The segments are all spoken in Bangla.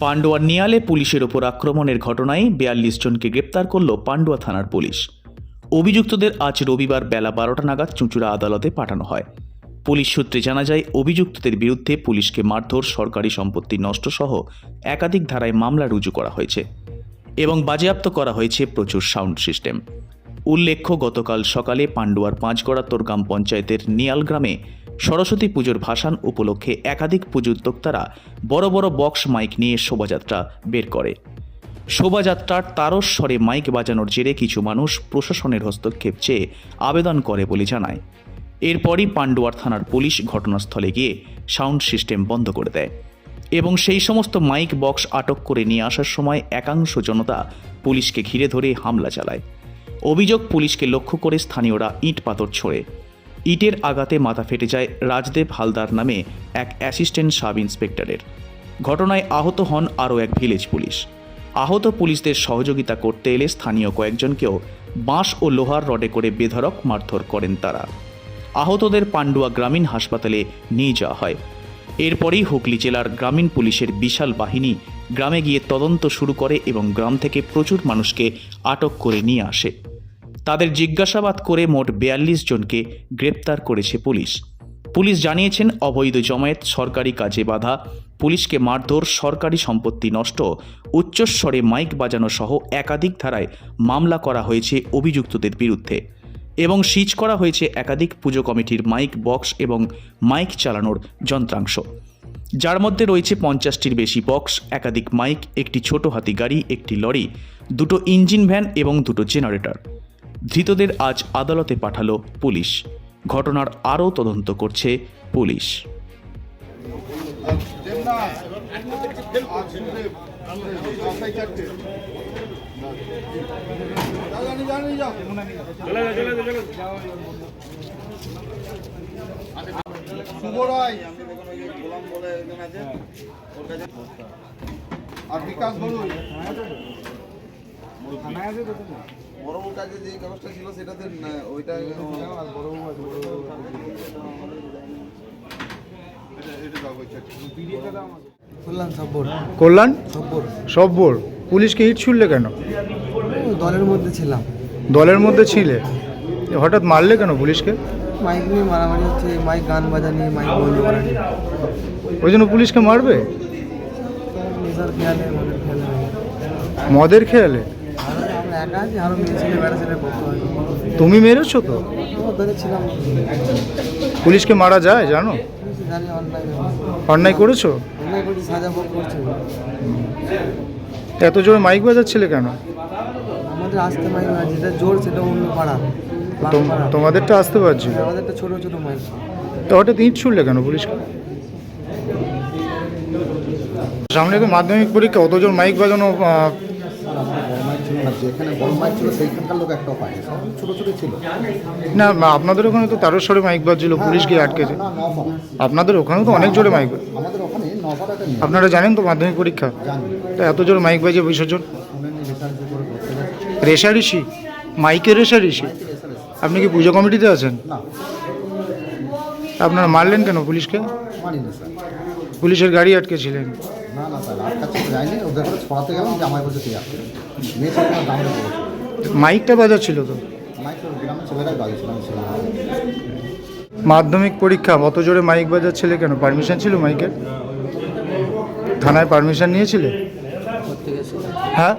পান্ডুয়ার নিয়ালে পুলিশের ওপর আক্রমণের ঘটনায় বিয়াল্লিশ জনকে গ্রেপ্তার করল পান্ডুয়া থানার পুলিশ। অভিযুক্তদের আজ রবিবার বেলা বারোটা নাগাদ চুঁচুড়া আদালতে পাঠানো হয়। পুলিশ সূত্রে জানা যায়, অভিযুক্তদের বিরুদ্ধে পুলিশকে মারধর, সরকারি সম্পত্তি নষ্ট সহ একাধিক ধারায় মামলা রুজু করা হয়েছে এবং বাজেয়াপ্ত করা হয়েছে প্রচুর সাউন্ড সিস্টেম। উল্লেখ্য, গতকাল সকালে পান্ডুয়ার পাঁচগড়া তোরগ্রাম পঞ্চায়েতের নিয়াল গ্রামে সরস্বতী পুজোর ভাসান উপলক্ষে একাধিক পুজোদ্যোক্তারা বড় বড় বক্স মাইক নিয়ে শোভাযাত্রা বের করে। শোভাযাত্রার তারস্বরে মাইক বাজানোর জেরে কিছু মানুষ প্রশাসনের হস্তক্ষেপ চেয়ে আবেদন করে বলে জানায়। এরপরই পান্ডুয়ার থানার পুলিশ ঘটনাস্থলে গিয়ে সাউন্ড সিস্টেম বন্ধ করে দেয় এবং সেই সমস্ত মাইক বক্স আটক করে নিয়ে আসার সময় একাংশ জনতা পুলিশকে ঘিরে ধরে হামলা চালায়। অভিযোগ পুলিশকে লক্ষ্য করে স্থানীয়রা ইট পাথর ছোড়ে। ইটের আঘাতে মাথা ফেটে যায় রাজদেব হালদার নামে এক অ্যাসিস্ট্যান্ট সাব ইন্সপেক্টরের। ঘটনায় আহত হন আরও এক ভিলেজ পুলিশ। আহত পুলিশদের সহযোগিতা করতে এলে স্থানীয় কয়েকজনকেও বাঁশ ও লোহার রডে করে বেধড়ক মারধর করেন তারা। আহতদের পান্ডুয়া গ্রামীণ হাসপাতালে নিয়ে যাওয়া হয়। এরপরেই হুগলি জেলার গ্রামীণ পুলিশের বিশাল বাহিনী গ্রামে গিয়ে তদন্ত শুরু করে এবং গ্রাম থেকে প্রচুর মানুষকে আটক করে নিয়ে আসে। তাদের জিজ্ঞাসাবাদ করে মোট বেয়াল্লিশ জনকে গ্রেপ্তার করেছে পুলিশ। পুলিশ জানিয়েছেন, অবৈধ জমায়েত, সরকারি কাজে বাধা, পুলিশকে মারধর, সরকারি সম্পত্তি নষ্ট, উচ্চস্বরে মাইক বাজানো সহ একাধিক ধারায় মামলা করা হয়েছে অভিযুক্তদের বিরুদ্ধে এবং সিজ করা হয়েছে একাধিক পুজো কমিটির মাইক বক্স এবং মাইক চালানোর যন্ত্রাংশ। যার মধ্যে রয়েছে পঞ্চাশটির বেশি বক্স, একাধিক মাইক, একটি ছোট হাতি গাড়ি, একটি লরি, দুটো ইঞ্জিন ভ্যান এবং দুটো জেনারেটর। ধৃতদের আজ আদালতে পাঠালো পুলিশ। ঘটনার আরও তদন্ত করছে পুলিশ। আর বিকাশ বলুন। বড় কাজে যে কাগজটা ছিল সেটাতে ওইটা কল্যাণ সব্বর। কল্যাণ? সব্বর। সব্বর? পুলিশকে ইট ছুড়লে কেন? দলের মধ্যে ছিলাম। দলের মধ্যে ছিলে? হঠাৎ মারলে কেন পুলিশকে? মাইক নিয়ে মারামারি হচ্ছে মাইক গান বাজা নিয়ে মাইক বন্ধ করা ওই জন্য পুলিশকে মারবে? মদের খেয়ালে? ছেলে ছেলে তুমি মেরেছো তো? পুলিশকে মারা যায়, জানো? অন্যায় করেছ? এত জোরে মাইক বাজাচ্ছিলে কেন? আমাদের আসতে মাইক না যেটা জোর সেটা অন্য পাড়া তোম- পাড়া তোমাদেরটা আসতে পারছিল? আমাদের একটা ছোটো ছোটো মাইক তো হঠাৎ ইট ছুড়লে কেন পুলিশকে? সামনে তো মাধ্যমিক পরীক্ষা, অত জোর মাইক বাজানো যেখানে বড় মাইক ছিল সেইখানকার লোক একটাও পায়নি। সব ছোট ছোট ছিল। না আপনাদের ওখানে তো তারস্বরে মাইক বাজছিল পুলিশ গিয়ে আটকেছে। না নফা আপনাদের ওখানেও তো অনেক জোরে মাইক আমাদের ওখানে নফার একটা নিয়ে আপনারা জানেন তো মাধ্যমিক পরীক্ষা? জানি। তা এত জোর মাইক বাজে বিসর্জন? শুনেনি রিসার্চ করে করতে গেছে রেশারেশি মাইকের রেশারেশি আপনি কি পুজো কমিটিতে আছেন? না। আপনারা মারলেন কেন পুলিশকে? মানি না স্যার। পুলিশের গাড়ি আটকেছিলেন। না না স্যার আর কাছে তো যায়নি ওদের করে ছড়াতে গেলাম যে আমার বলছে ঠিক আছে মেয়ে ছেলে আমার দামে পড়েছে মাইকটা বাজাচ্ছিল তো? মাইক গ্রামের ছেলেরাই। মাধ্যমিক পরীক্ষা অত জোরে মাইক বাজার বাজাচ্ছিলে কেন? পারমিশন ছিল মাইকের? থানায় পারমিশন নিয়েছিলে? হ্যাঁ?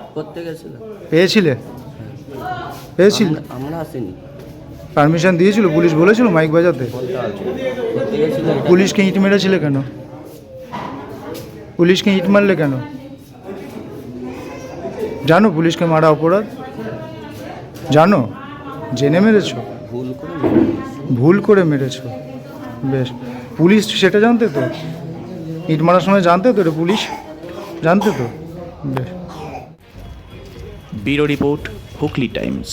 পেয়েছিলে? পেয়েছিল? আমরা- আমরা আসিনি। পারমিশন দিয়েছিল? পুলিশ বলেছিল মাইক বাজাতে? পুলিশকে ইট মেরেছিলে কেন? পুলিশকে ইট মারলে কেন? জানো পুলিশকে মারা অপরাধ? জানো? জেনে মেরেছ? ভুল করে ভুল করে মেরেছো। বেশ। পুলিশ সেটা জানতে তো? ইট মারার সময় জানতে তো এটা পুলিশ? জানতে তো? বেশ। Bureau report Hooghly Times.